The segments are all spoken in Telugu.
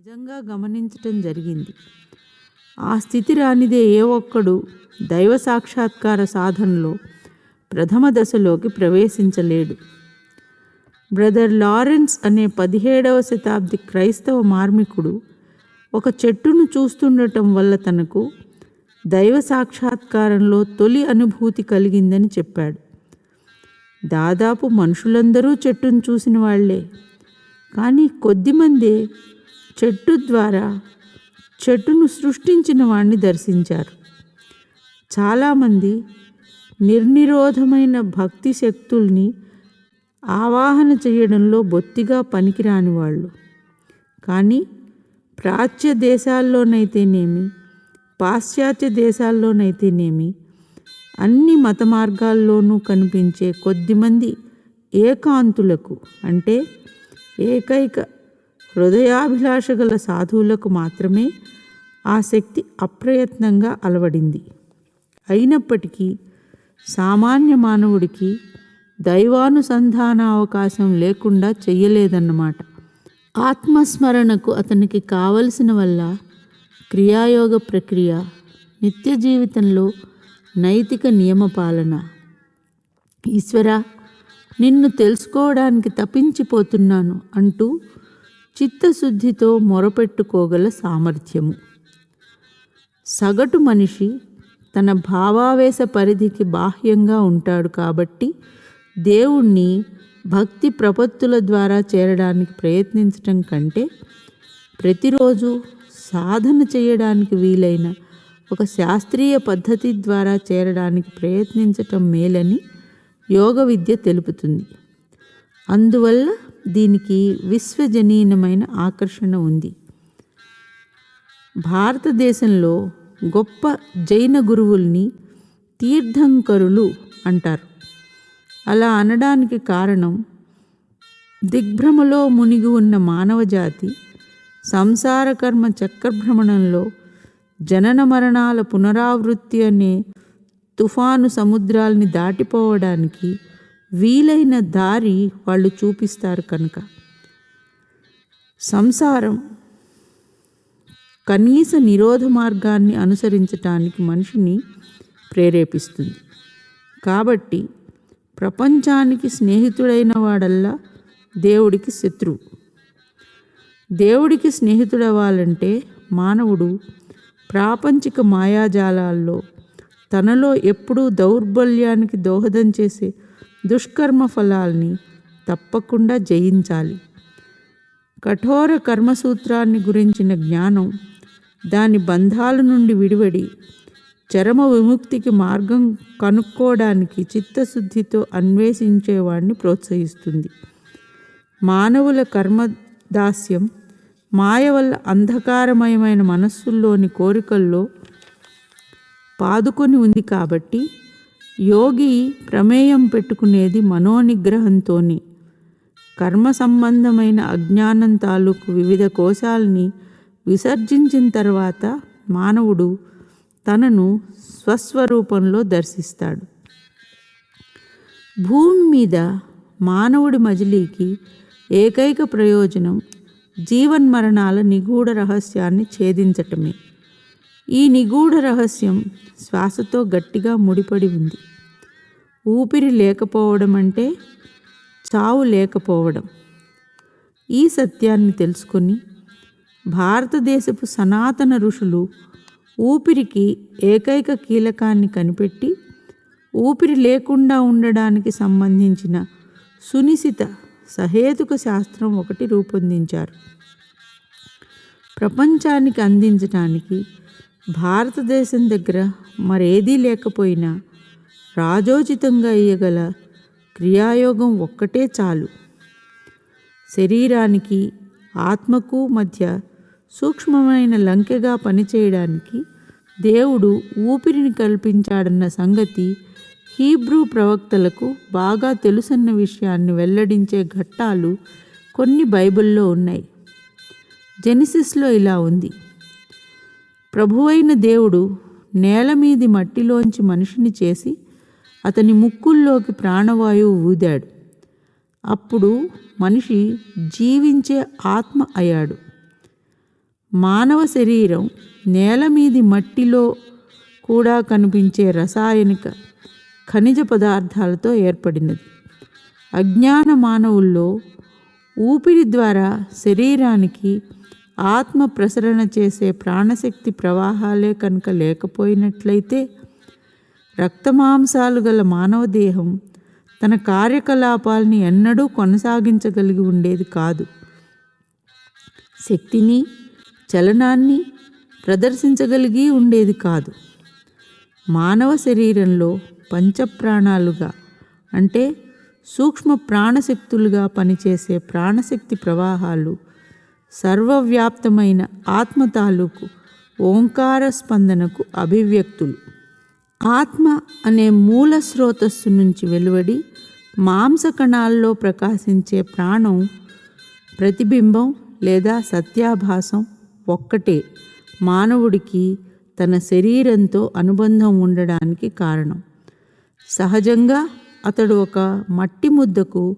నిజంగా గమనించటం జరిగింది. ఆ స్థితి రానిదే ఏ ఒక్కడు దైవ సాక్షాత్కార సాధనలో ప్రథమ దశలోకి ప్రవేశించలేడు. బ్రదర్ లారెన్స్ అనే పదిహేడవ శతాబ్ది క్రైస్తవ మార్మికుడు ఒక చెట్టును చూస్తుండటం వల్ల తనకు దైవ సాక్షాత్కారంలో తొలి అనుభూతి కలిగిందని చెప్పాడు. దాదాపు మనుషులందరూ చెట్టును చూసిన వాళ్ళే. కానీ కొద్దిమందే చెట్టు ద్వారా చెట్టును సృష్టించిన వాణ్ణి దర్శించారు. చాలామంది నిర్నిరోధమైన భక్తి శక్తుల్ని ఆవాహన చేయడంలో బొత్తిగా పనికిరాని వాళ్ళు. కానీ ప్రాచ్య దేశాల్లోనైతేనేమి పాశ్చాత్య దేశాల్లోనైతేనేమి అన్ని మత మార్గాల్లోనూ కనిపించే కొద్దిమంది ఏకాంతులకు అంటే ఏకైక హృదయాభిలాష గల సాధువులకు మాత్రమే ఆ శక్తి అప్రయత్నంగా అలవడింది. అయినప్పటికీ సామాన్య మానవుడికి దైవానుసంధాన అవకాశం లేకుండా చెయ్యలేదన్నమాట. ఆత్మస్మరణకు అతనికి కావలసిన వల్ల క్రియాయోగ ప్రక్రియ నిత్య జీవితంలో నైతిక నియమపాలన ఈశ్వర నిన్ను తెలుసుకోవడానికి తప్పించిపోతున్నాను అంటూ చిత్తశుద్ధితో మొరపెట్టుకోగల సామర్థ్యము. సగటు మనిషి తన భావావేశ పరిధికి బాహ్యంగా ఉంటాడు కాబట్టి దేవుణ్ణి భక్తి ప్రపత్తుల ద్వారా చేరడానికి ప్రయత్నించటం కంటే ప్రతిరోజు సాధన చేయడానికి వీలైన ఒక శాస్త్రీయ పద్ధతి ద్వారా చేరడానికి ప్రయత్నించటం మేలని యోగ విద్య తెలుపుతుంది. అందువల్ల దీనికి విశ్వజనీనమైన ఆకర్షణ ఉంది. భారతదేశంలో గొప్ప జైన గురువుల్ని తీర్థంకరులు అంటారు. అలా అనడానికి కారణం దిగ్భ్రమలో మునిగి ఉన్న మానవజాతి సంసార కర్మ చక్రభ్రమణంలో జనన మరణాల పునరావృత్తి అనే తుఫాను సముద్రాల్ని దాటిపోవడానికి వీలైన దారి వాళ్ళు చూపిస్తారు కనుక. సంసారం కనీస నిరోధ మార్గాన్ని అనుసరించటానికి మనిషిని ప్రేరేపిస్తుంది. కాబట్టి ప్రపంచానికి స్నేహితుడైన వాడల్లా దేవుడికి శత్రువు. దేవుడికి స్నేహితుడవ్వాలంటే మానవుడు ప్రాపంచిక మాయాజాలాల్లో తనలో ఎప్పుడూ దౌర్బల్యానికి దోహదం చేసే దుష్కర్మ ఫలాల్ని తప్పకుండా జయించాలి. కఠోర కర్మసూత్రాన్ని గురించిన జ్ఞానం దాని బంధాల నుండి విడివడి చరమ విముక్తికి మార్గం కనుక్కోవడానికి చిత్తశుద్ధితో అన్వేషించేవాడిని ప్రోత్సహిస్తుంది. మానవుల కర్మదాస్యం మాయ వల్ల అంధకారమయమైన మనస్సుల్లోని కోరికల్లో పాదుకొని ఉంది కాబట్టి యోగి ప్రమేయం పెట్టుకునేది మనోనిగ్రహంతోని. కర్మ సంబంధమైన అజ్ఞానం తాలూకు వివిధ కోశాల్ని విసర్జించిన తర్వాత మానవుడు తనను స్వస్వరూపంలో దర్శిస్తాడు. భూమి మీద మానవుడి మజిలీకి ఏకైక ప్రయోజనం జీవన్మరణాల నిగూఢ రహస్యాన్ని ఛేదించటమే. ఈ నిగూఢ రహస్యం శ్వాసతో గట్టిగా ముడిపడి ఉంది. ఊపిరి లేకపోవడం అంటే చావు లేకపోవడం. ఈ సత్యాన్ని తెలుసుకొని భారతదేశపు సనాతన ఋషులు ఊపిరికి ఏకైక కీలకాన్ని కనిపెట్టి ఊపిరి లేకుండా ఉండడానికి సంబంధించిన సునిశిత సహేతుక శాస్త్రం ఒకటి రూపొందించారు. ప్రపంచానికి అందించడానికి భారతదేశం దగ్గర మరేదీ లేకపోయినా రాజోచితంగా ఇయ్యగల క్రియాయోగం ఒక్కటే చాలు. శరీరానికి ఆత్మకు మధ్య సూక్ష్మమైన లంకెగా పనిచేయడానికి దేవుడు ఊపిరిని కల్పించాడన్న సంగతి హీబ్రూ ప్రవక్తలకు బాగా తెలుసన్న విషయాన్ని వెల్లడించే ఘట్టాలు కొన్ని బైబిల్లో ఉన్నాయి. జెనిసిస్లో ఇలా ఉంది. ప్రభువైన దేవుడు నేల మీది మట్టిలోంచి మనిషిని చేసి అతని ముక్కుల్లోకి ప్రాణవాయువు ఊదాడు. అప్పుడు మనిషి జీవించే ఆత్మ అయ్యాడు. మానవ శరీరం నేల మీది మట్టిలో కూడా కనిపించే రసాయనిక ఖనిజ పదార్థాలతో ఏర్పడినది. అజ్ఞాన మానవుల్లో ఊపిరి ద్వారా శరీరానికి ఆత్మ ప్రసరణ చేసే ప్రాణశక్తి ప్రవాహాలే కనుక లేకపోయినట్లయితే రక్తమాంసాలు గల మానవ దేహం తన కార్యకలాపాల్ని ఎన్నడూ కొనసాగించగలిగి ఉండేది కాదు. శక్తిని చలనాన్ని ప్రదర్శించగలిగి ఉండేది కాదు. మానవ శరీరంలో పంచప్రాణాలుగా అంటే సూక్ష్మ ప్రాణశక్తులుగా పనిచేసే ప్రాణశక్తి ప్రవాహాలు సర్వవ్యాప్తమైన ఆత్మ తాలూకు ఓంకార స్పందనకు అభివ్యక్తులు. ఆత్మ అనే మూల స్రోతస్సు నుంచి వెలువడి మాంసకణాల్లో ప్రకాశించే ప్రాణం ప్రతిబింబం లేదా సత్యాభాసం ఒక్కటే. మానవుడికి తన శరీరంతో అనుబంధం ఉండడానికి కారణం. సహజంగా అతడు ఒక మట్టి ముద్దకు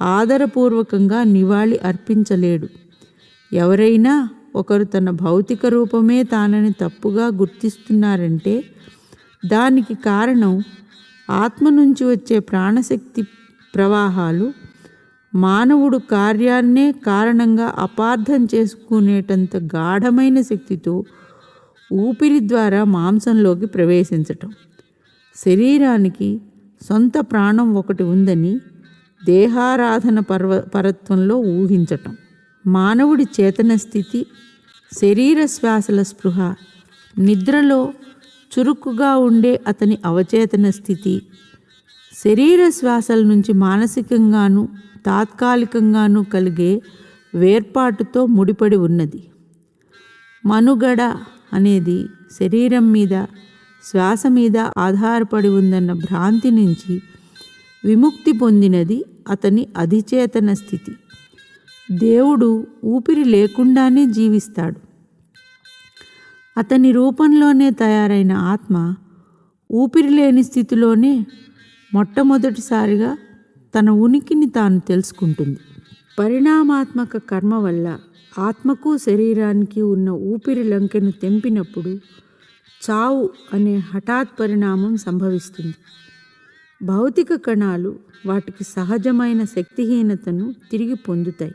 ఆదరపూర్వకంగా నివాళి అర్పించలేడు. ఎవరైనా ఒకరు తన భౌతిక రూపమే తానని తప్పుగా గుర్తిస్తున్నారంటే దానికి కారణం ఆత్మ నుంచి వచ్చే ప్రాణశక్తి ప్రవాహాలు మానవుడు కార్యాన్నే కారణంగా అపార్థం చేసుకునేటంత గాఢమైన శక్తితో ఊపిరి ద్వారా మాంసంలోకి ప్రవేశించటం. శరీరానికి సొంత ప్రాణం ఒకటి ఉందని దేహారాధన పర్వ పరత్వంలో ఊహించటం. మానవుడి చేతన స్థితి శరీర శ్వాసల స్పృహ నిద్రలో చురుకుగా ఉండే అతని అవచేతన స్థితి. శరీర శ్వాసల నుంచి మానసికంగాను తాత్కాలికంగాను కలిగే వేర్పాటుతో ముడిపడి ఉన్నది. మనుగడ అనేది శరీరం మీద శ్వాస మీద ఆధారపడి ఉందన్న భ్రాంతి నుంచి విముక్తి పొందినది అతని అధిచేతన స్థితి. దేవుడు ఊపిరి లేకుండానే జీవిస్తాడు. అతని రూపంలోనే తయారైన ఆత్మ ఊపిరి లేని స్థితిలోనే మొట్టమొదటిసారిగా తన ఉనికిని తాను తెలుసుకుంటుంది. పరిణామాత్మక కర్మ వల్ల ఆత్మకు శరీరానికి ఉన్న ఊపిరి లంకెను తెంపినప్పుడు చావు అనే హఠాత్ పరిణామం సంభవిస్తుంది. భౌతిక కణాలు వాటికి సహజమైన శక్తిహీనతను తిరిగి పొందుతాయి.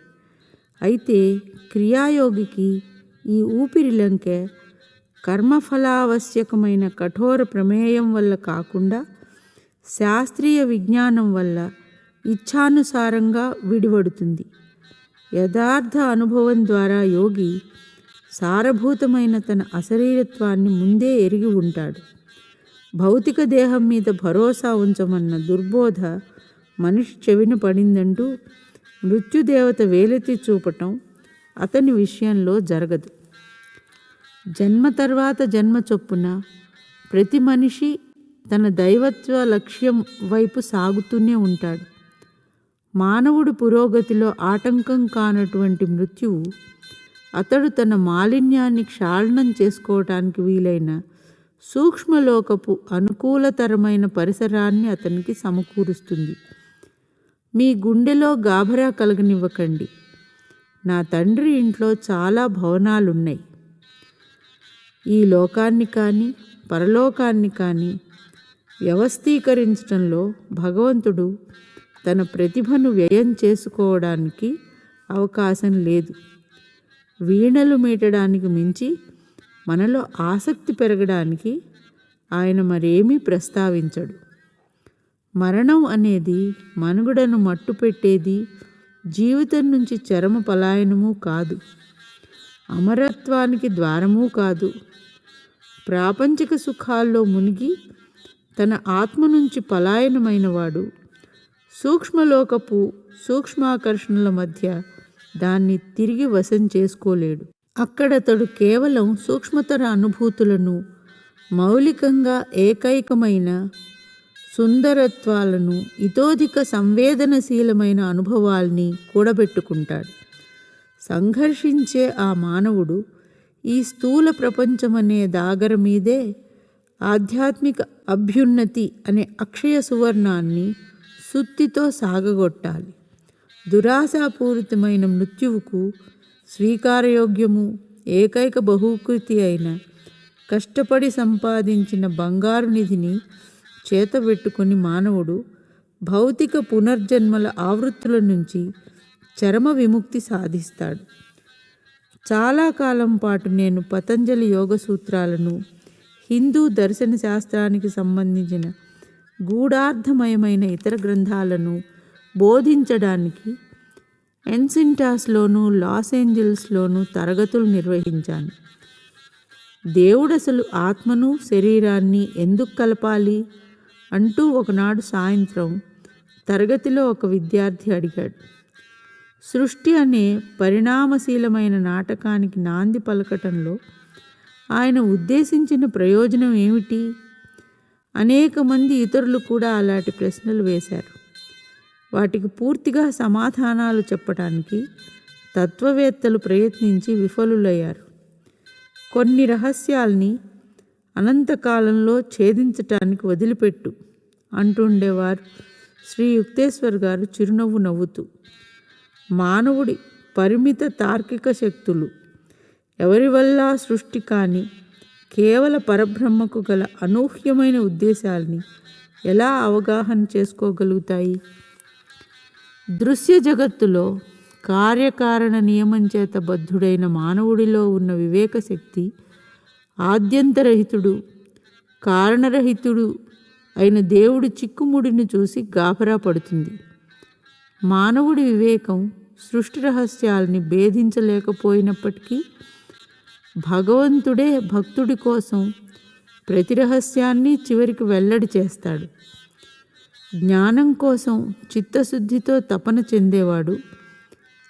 అయితే క్రియాయోగికి ఈ ఊపిరి లంకె కర్మఫలావశ్యకమైన కఠోర ప్రమేయం వల్ల కాకుండా శాస్త్రీయ విజ్ఞానం వల్ల ఇచ్ఛానుసారంగా విడివడుతుంది. యథార్థ అనుభవం ద్వారా యోగి సారభూతమైన తన అశరీరత్వాన్ని ముందే ఎరిగి ఉంటాడు. భౌతిక దేహం మీద భరోసా ఉంచమన్న దుర్బోధ మనిషి చెవిన పడిందంటూ మృత్యుదేవత వేలెత్తి చూపటం అతని విషయంలో జరగదు. జన్మ తర్వాత జన్మ చొప్పున ప్రతి మనిషి తన దైవత్వ లక్ష్యం వైపు సాగుతూనే ఉంటాడు. మానవుడు పురోగతిలో ఆటంకం కానటువంటి మృత్యువు అతడు తన మాలిన్యాన్ని క్షాళనం చేసుకోవటానికి వీలైన సూక్ష్మలోకపు అనుకూలతరమైన పరిసరాన్ని అతనికి సమకూరుస్తుంది. మీ గుండెలో గాభరా కలగనివ్వకండి. నా తండ్రి ఇంట్లో చాలా భవనాలున్నాయి. ఈ లోకాన్ని కానీ పరలోకాన్ని కానీ వ్యవస్థీకరించడంలో భగవంతుడు తన ప్రతిభను వ్యయం చేసుకోవడానికి అవకాశం లేదు. వీణలు మీటడానికి మించి మనలో ఆసక్తి పెరగడానికి ఆయన మరేమీ ప్రస్తావించడు. మరణం అనేది మనుగడను మట్టుపెట్టేది జీవితం నుంచి చరమ పలాయనము కాదు. అమరత్వానికి ద్వారమూ కాదు. ప్రాపంచిక సుఖాల్లో మునిగి తన ఆత్మ నుంచి పలాయనమైనవాడు. సూక్ష్మలోకపు సూక్ష్మాకర్షణల మధ్య దాన్ని తిరిగి వశం చేసుకోలేడు. అక్కడతడు కేవలం సూక్ష్మతర అనుభూతులను మౌలికంగా ఏకైకమైన సుందరత్వాలను ఇతోధిక సంవేదనశీలమైన అనుభవాల్ని కూడబెట్టుకుంటాడు. సంఘర్షించే ఆ మానవుడు ఈ స్థూల ప్రపంచమనే దాగర మీదే ఆధ్యాత్మిక అభ్యున్నతి అనే అక్షయ సువర్ణాన్ని సుత్తితో సాగగొట్టాలి. దురాశాపూరితమైన మృత్యువుకు స్వీకారయోగ్యము ఏకైక బహుకృతి అయిన కష్టపడి సంపాదించిన బంగారు నిధిని చేతబెట్టుకుని మానవుడు భౌతిక పునర్జన్మల ఆవృత్తుల నుంచి చరమ విముక్తి సాధిస్తాడు. చాలా కాలం పాటు నేను పతంజలి యోగ సూత్రాలను హిందూ దర్శన శాస్త్రానికి సంబంధించిన గూఢార్థమయమైన ఇతర గ్రంథాలను బోధించడానికి ఎన్సింటాస్లోను లాస్ ఏంజల్స్లోను తరగతులు నిర్వహించాను. దేవుడు అసలు ఆత్మను శరీరాన్ని ఎందుకు కలపాలి? అంటూ ఒకనాడు సాయంత్రం తరగతిలో ఒక విద్యార్థి అడిగాడు. సృష్టి అనే పరిణామశీలమైన నాటకానికి నాంది పలకటంలో ఆయన ఉద్దేశించిన ప్రయోజనం ఏమిటి? అనేక మంది ఇతరులు కూడా అలాంటి ప్రశ్నలు వేశారు. వాటికి పూర్తిగా సమాధానాలు చెప్పడానికి తత్వవేత్తలు ప్రయత్నించి విఫలులయ్యారు. కొన్ని రహస్యాల్ని అనంతకాలంలో ఛేదించటానికి వదిలిపెట్టు అంటుండేవారు శ్రీ యుక్తేశ్వర్ గారు చిరునవ్వు నవ్వుతూ. మానవుడి పరిమిత తార్కిక శక్తులు. ఎవరి వల్ల సృష్టి కాని కేవల పరబ్రహ్మకు గల అనూహ్యమైన ఉద్దేశాల్ని ఎలా అవగాహన చేసుకోగలుగుతాయి? దృశ్య జగత్తులో కార్యకారణ నియమం చేత బద్ధుడైన మానవుడిలో ఉన్న వివేక శక్తి ఆద్యంతరహితుడు కారణరహితుడు అయిన దేవుడి చిక్కుముడిని చూసి గాభరా పడుతుంది. మానవుడి వివేకం సృష్టి రహస్యాల్ని భేదించలేకపోయినప్పటికీ భగవంతుడే భక్తుడి కోసం ప్రతి రహస్యాన్ని చివరికి వెల్లడి చేస్తాడు. జ్ఞానం కోసం చిత్తశుద్ధితో తపన చెందేవాడు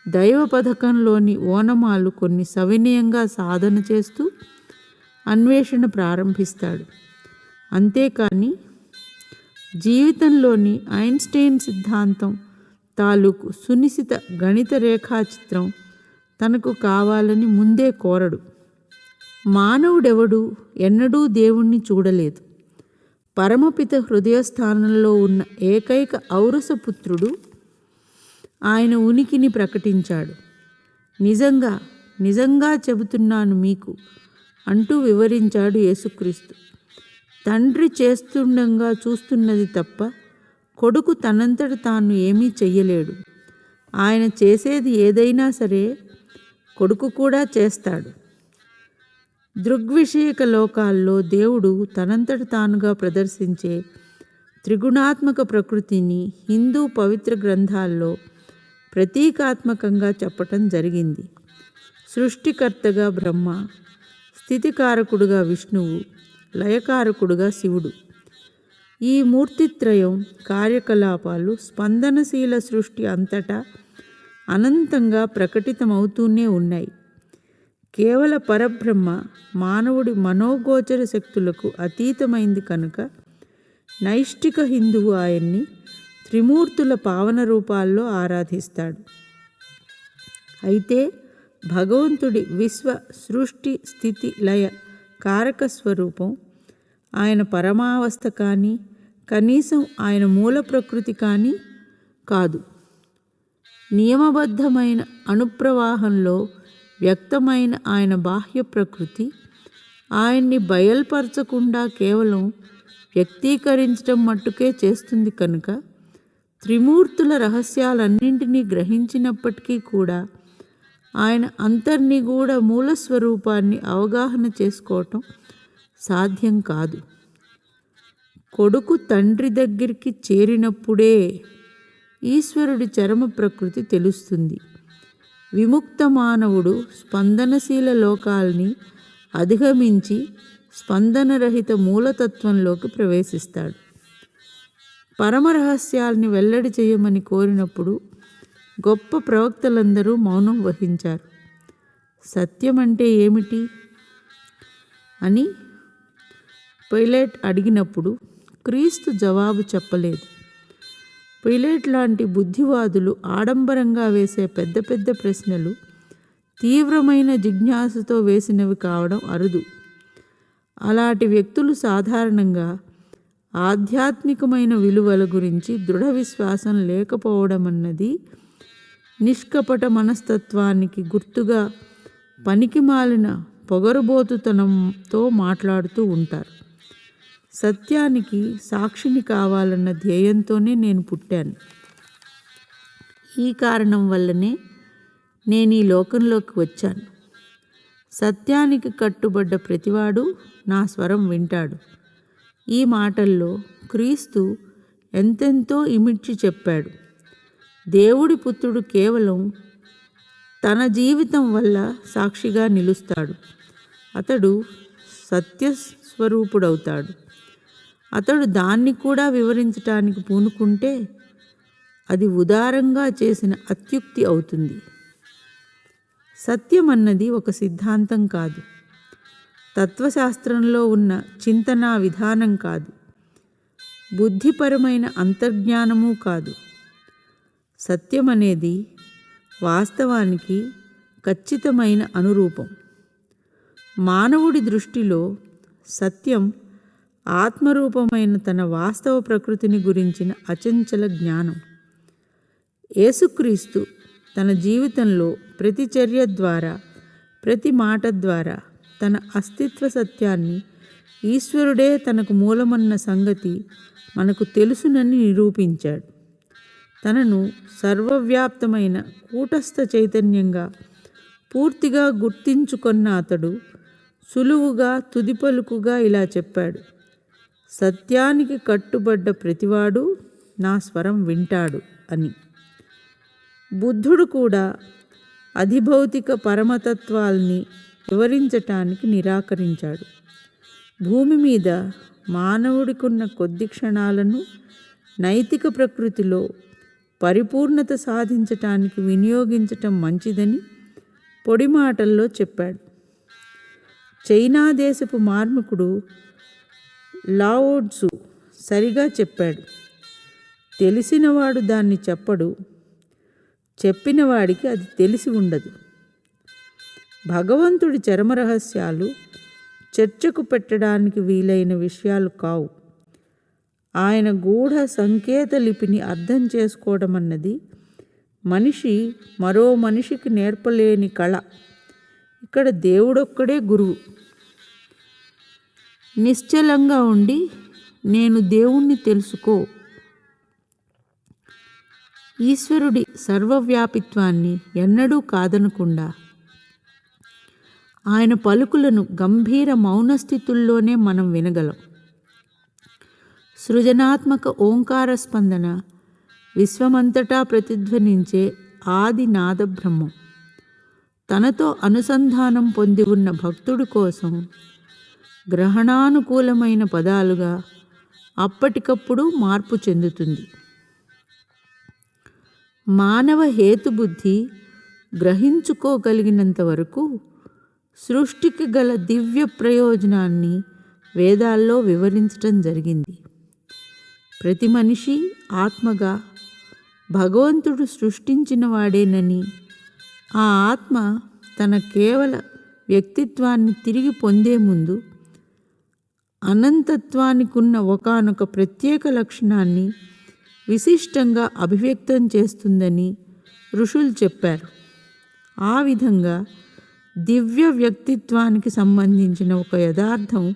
దైవ పథకంలోని ఓనమాలు కొన్ని సవినయంగా సాధన చేస్తూ అన్వేషణ ప్రారంభిస్తాడు. అంతేకాని జీవితంలోని ఐన్స్టైన్ సిద్ధాంతం తాలూకు సునిశిత గణిత రేఖాచిత్రం తనకు కావాలని ముందే కోరడు. మానవుడెవడు ఎన్నడూ దేవుణ్ణి చూడలేదు. పరమపిత హృదయస్థానంలో ఉన్న ఏకైక ఔరసపుత్రుడు ఆయన ఉనికిని ప్రకటించాడు. నిజంగా నిజంగా చెబుతున్నాను మీకు అంటూ వివరించాడు యేసుక్రీస్తు. తండ్రి చేస్తుండగా చూస్తున్నది తప్ప కొడుకు తనంతట తాను ఏమీ చెయ్యలేడు. ఆయన చేసేది ఏదైనా సరే కొడుకు కూడా చేస్తాడు. దృగ్విషయక లోకాల్లో దేవుడు తనంతట తానుగా ప్రదర్శించే త్రిగుణాత్మక ప్రకృతిని హిందూ పవిత్ర గ్రంథాల్లో ప్రతీకాత్మకంగా చెప్పటం జరిగింది. సృష్టికర్తగా బ్రహ్మ స్థితికారకుడుగా విష్ణువు లయకారకుడుగా శివుడు. ఈ మూర్తిత్రయం కార్యకలాపాలు స్పందనశీల సృష్టి అంతటా అనంతంగా ప్రకటితమవుతూనే ఉన్నాయి. కేవల పరబ్రహ్మ మానవుడి మనోగోచర శక్తులకు అతీతమైంది కనుక నైష్టిక హిందువు ఆయన్ని త్రిమూర్తుల పావన రూపాల్లో ఆరాధిస్తాడు. అయితే భగవంతుడి విశ్వ సృష్టి స్థితి లయ కారక స్వరూపం ఆయన పరమావస్థ కానీ కనీసం ఆయన మూల ప్రకృతి కానీ కాదు. నియమబద్ధమైన అణుప్రవాహంలో వ్యక్తమైన ఆయన బాహ్య ప్రకృతి ఆయన్ని బయల్పరచకుండా కేవలం వ్యక్తీకరించడం మట్టుకే చేస్తుంది కనుక త్రిమూర్తుల రహస్యాలన్నింటినీ గ్రహించినప్పటికీ కూడా ఆయన అంతర్నిగూఢ మూల స్వరూపాన్ని అవగాహన చేసుకోవటం సాధ్యం కాదు. కొడుకు తండ్రి దగ్గరికి చేరినప్పుడే ఈశ్వరుడి చరమ ప్రకృతి తెలుస్తుంది. విముక్త మానవుడు స్పందనశీల లోకాల్ని అధిగమించి స్పందనరహిత మూలతత్వంలోకి ప్రవేశిస్తాడు. పరమరహస్యాల్ని వెల్లడి చేయమని కోరినప్పుడు గొప్ప ప్రవక్తలందరూ మౌనం వహించారు. సత్యం అంటే ఏమిటి? అని పైలట్ అడిగినప్పుడు క్రీస్తు జవాబు చెప్పలేదు. పిలేట్ లాంటి బుద్ధివాదులు ఆడంబరంగా వేసే పెద్ద పెద్ద ప్రశ్నలు తీవ్రమైన జిజ్ఞాసతో వేసినవి కావడం అరుదు. అలాంటి వ్యక్తులు సాధారణంగా ఆధ్యాత్మికమైన విలువల గురించి దృఢ విశ్వాసం లేకపోవడం అన్నది నిష్కపట మనస్తత్వానికి గుర్తుగా పనికిమాలిన పొగరుబోతుతనంతో మాట్లాడుతూ ఉంటారు. సత్యానికి సాక్షిని కావాలన్న ధ్యేయంతోనే నేను పుట్టాను. ఈ కారణం వల్లనే నేను ఈ లోకంలోకి వచ్చాను. సత్యానికి కట్టుబడ్డ ప్రతివాడు నా స్వరం వింటాడు. ఈ మాటల్లో క్రీస్తు ఎంతెంతో ఇమిడ్చి చెప్పాడు. దేవుడి పుత్రుడు కేవలం తన జీవితం వల్ల సాక్షిగా నిలుస్తాడు. అతడు సత్యస్వరూపుడవుతాడు. అతడు దాన్ని కూడా వివరించటానికి పూనుకుంటే అది ఉదారంగా చేసిన అత్యుక్తి అవుతుంది. సత్యం అన్నది ఒక సిద్ధాంతం కాదు. తత్వశాస్త్రంలో ఉన్న చింతనా విధానం కాదు. బుద్ధిపరమైన అంతర్జ్ఞానము కాదు. సత్యం అనేది వాస్తవానికి ఖచ్చితమైన అనురూపం. మానవుడి దృష్టిలో సత్యం ఆత్మరూపమైన తన వాస్తవ ప్రకృతిని గురించిన అచంచల జ్ఞానం. యేసుక్రీస్తు తన జీవితంలో ప్రతి చర్య ద్వారా ప్రతి మాట ద్వారా తన అస్తిత్వ సత్యాన్ని ఈశ్వరుడే తనకు మూలమన్న సంగతి మనకు తెలుసునని నిరూపించాడు. తనను సర్వవ్యాప్తమైన కూటస్థ చైతన్యంగా పూర్తిగా గుర్తించుకున్న అతడు సులువుగా తుదిపలుకుగా ఇలా చెప్పాడు. సత్యానికి కట్టుబడ్డ ప్రతివాడు నా స్వరం వింటాడు అని. బుద్ధుడు కూడా అధిభౌతిక పరమతత్వాల్ని వివరించటానికి నిరాకరించాడు. భూమి మీద మానవుడికున్న కొద్ది క్షణాలను నైతిక ప్రకృతిలో పరిపూర్ణత సాధించటానికి వినియోగించటం మంచిదని పొడి మాటల్లో చెప్పాడు. చైనా దేశపు మార్మికుడు లావోడ్సు సరిగా చెప్పాడు. తెలిసినవాడు దాన్ని చెప్పడు. చెప్పినవాడికి అది తెలిసి ఉండదు. భగవంతుడి చరమరహస్యాలు చర్చకు పెట్టడానికి వీలైన విషయాలు కావు. ఆయన గూఢ సంకేత లిపిని అర్థం చేసుకోవడం అన్నది మనిషి మరో మనిషికి నేర్పలేని కళ. ఇక్కడ దేవుడొక్కడే గురువు. నిశ్చలంగా ఉండి నేను దేవుణ్ణి తెలుసుకో. ఈశ్వరుడి సర్వవ్యాపిత్వాన్ని ఎన్నడూ కాదనకుండా ఆయన పలుకులను గంభీర మౌనస్థితుల్లోనే మనం వినగలం. సృజనాత్మక ఓంకార స్పందన విశ్వమంతటా ప్రతిధ్వనించే ఆది నాదబ్రహ్మం. తనతో అనుసంధానం పొంది ఉన్న భక్తుడి కోసం గ్రహణానుకూలమైన పదాలుగా అప్పటికప్పుడు మార్పు చెందుతుంది. మానవ హేతుబుద్ధి గ్రహించుకోగలిగినంత వరకు సృష్టికి గల దివ్య ప్రయోజనాన్ని వేదాల్లో వివరించటం జరిగింది. ప్రతి మనిషి ఆత్మగా భగవంతుడు సృష్టించిన వాడేనని ఆ ఆత్మ తన కేవల వ్యక్తిత్వాన్ని తిరిగి పొందే ముందు అనంతత్వానికున్న ఒకానొక ప్రత్యేక లక్షణాన్ని విశిష్టంగా అభివ్యక్తం చేస్తుందని ఋషులు చెప్పారు. ఆ విధంగా దివ్య వ్యక్తిత్వానికి సంబంధించిన ఒక యథార్థం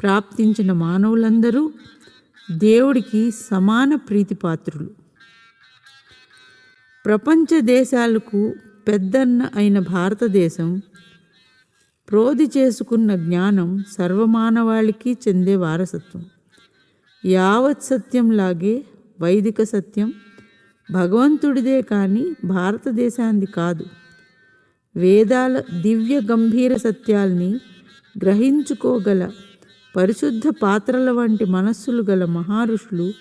ప్రాప్తించిన మానవులందరూ దేవుడికి సమాన ప్రీతిపాత్రులు. ప్రపంచ దేశాలకు పెద్దన్న అయిన భారతదేశం ప్రోధి చేసుకున్న జ్ఞానం సర్వమానవాళికి చెందే వారసత్వం. యావత్ సత్యంలాగే వైదిక సత్యం భగవంతుడిదే కానీ భారతదేశాంది కాదు. వేదాల దివ్య గంభీర సత్యాల్ని గ్రహించుకోగల పరిశుద్ధ పాత్రల వంటి మనస్సులు గల మహారుషులు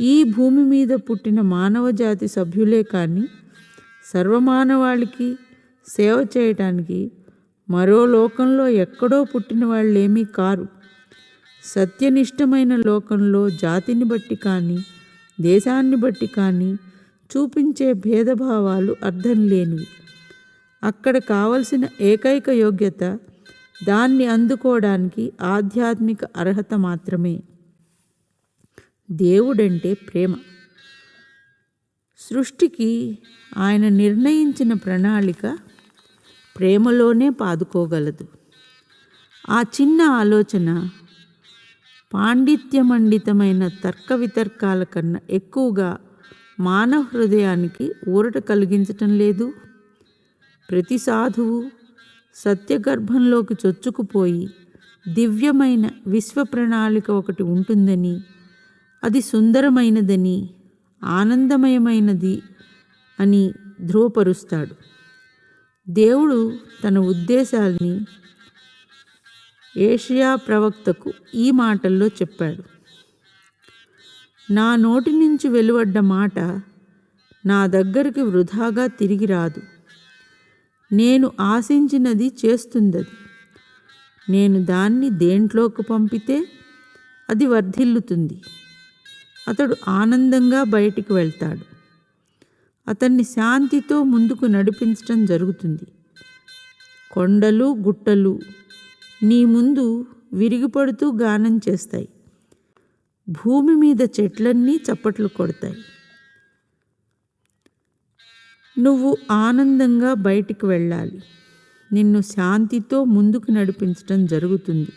ఈ భూమి మీద పుట్టిన మానవజాతి సభ్యులే కానీ సర్వమానవాళికి సేవ చేయటానికి మరో లోకంలో ఎక్కడో పుట్టిన వాళ్ళేమీ కారు. సత్యనిష్టమైన లోకంలో జాతిని బట్టి కానీ దేశాన్ని బట్టి కానీ చూపించే భేదభావాలు అర్థం లేనివి. అక్కడ కావలసిన ఏకైక యోగ్యత దాన్ని అందుకోవడానికి ఆధ్యాత్మిక అర్హత మాత్రమే. దేవుడంటే ప్రేమ. సృష్టికి ఆయన నిర్ణయించిన ప్రణాళిక ప్రేమలోనే పాదుకోగలదు. ఆ చిన్న ఆలోచన పాండిత్యమండితమైన తర్క వితర్కాల కన్నా ఎక్కువగా మానవ హృదయానికి ఊరట కలిగించటం లేదు. ప్రతి సాధువు సత్యగర్భంలోకి చొచ్చుకుపోయి దివ్యమైన విశ్వ ప్రణాళిక ఒకటి ఉంటుందని అది సుందరమైనదని ఆనందమయమైనది అని ధృవపరుస్తాడు దేవుడు తన ఉద్దేశాల్ని ఏషియా ప్రవక్తకు ఈ మాటల్లో చెప్పాడు. నా నోటి నుంచి వెలువడ్డ మాట నా దగ్గరికి వృధాగా తిరిగి రాదు. నేను ఆశించినది చేస్తుందది. నేను దాన్ని దేంట్లోకి పంపితే అది వర్ధిల్లుతుంది. అతడు ఆనందంగా బయటికి వెళ్తాడు. అతన్ని శాంతితో ముందుకు నడిపించటం జరుగుతుంది. కొండలు గుట్టలు నీ ముందు విరిగిపడుతూ గానం చేస్తాయి. భూమి మీద చెట్లన్నీ చప్పట్లు కొడతాయి. నువ్వు ఆనందంగా బయటికి వెళ్ళాలి. నిన్ను శాంతితో ముందుకు నడిపించటం జరుగుతుంది.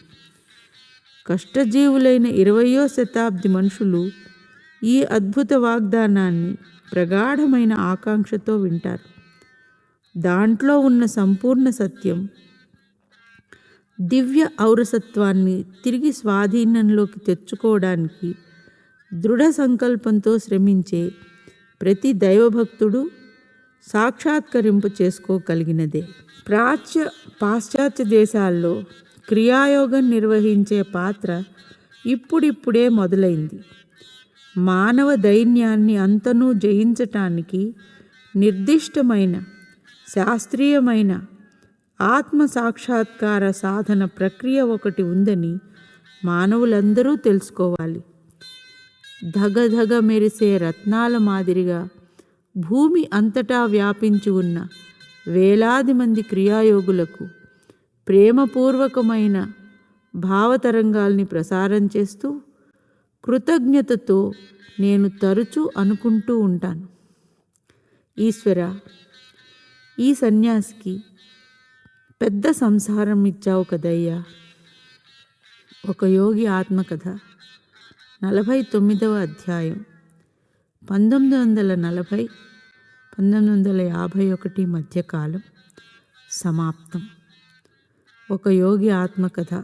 కష్టజీవులైన ఇరవయో శతాబ్ది మనుషులు ఈ అద్భుత వాగ్దానాన్ని ప్రగాఢమైన ఆకాంక్షతో వింటారు. దాంట్లో ఉన్న సంపూర్ణ సత్యం దివ్య ఔరసత్వాన్ని తిరిగి స్వాధీనంలోకి తెచ్చుకోవడానికి దృఢ సంకల్పంతో శ్రమించే ప్రతి దైవభక్తుడు సాక్షాత్కరింపు చేసుకోగలిగినదే. ప్రాచ్య పాశ్చాత్య దేశాల్లో క్రియాయోగం నిర్వహించే పాత్ర ఇప్పుడిప్పుడే మొదలైంది. మానవ దైన్యాన్ని అంతనూ జయించటానికి నిర్దిష్టమైన శాస్త్రీయమైన ఆత్మ సాక్షాత్కార సాధన ప్రక్రియ ఒకటి ఉందని మానవులందరూ తెలుసుకోవాలి. ధగధగ మెరిసే రత్నాల మాదిరిగా భూమి అంతటా వ్యాపించి ఉన్న వేలాది మంది క్రియాయోగులకు ప్రేమపూర్వకమైన భావతరంగాల్ని ప్రసారం చేస్తూ కృతజ్ఞతతో నేను తరచూ అనుకుంటూ ఉంటాను. ఈశ్వర ఈ సన్యాసికి పెద్ద సంసారం ఇచ్చావు కదయ్యా. ఒక యోగి ఆత్మకథ నలభై తొమ్మిదవ అధ్యాయం పంతొమ్మిది వందల నలభై పంతొమ్మిది వందల యాభై ఒకటి మధ్యకాలం సమాప్తం. ఒక యోగి ఆత్మకథ.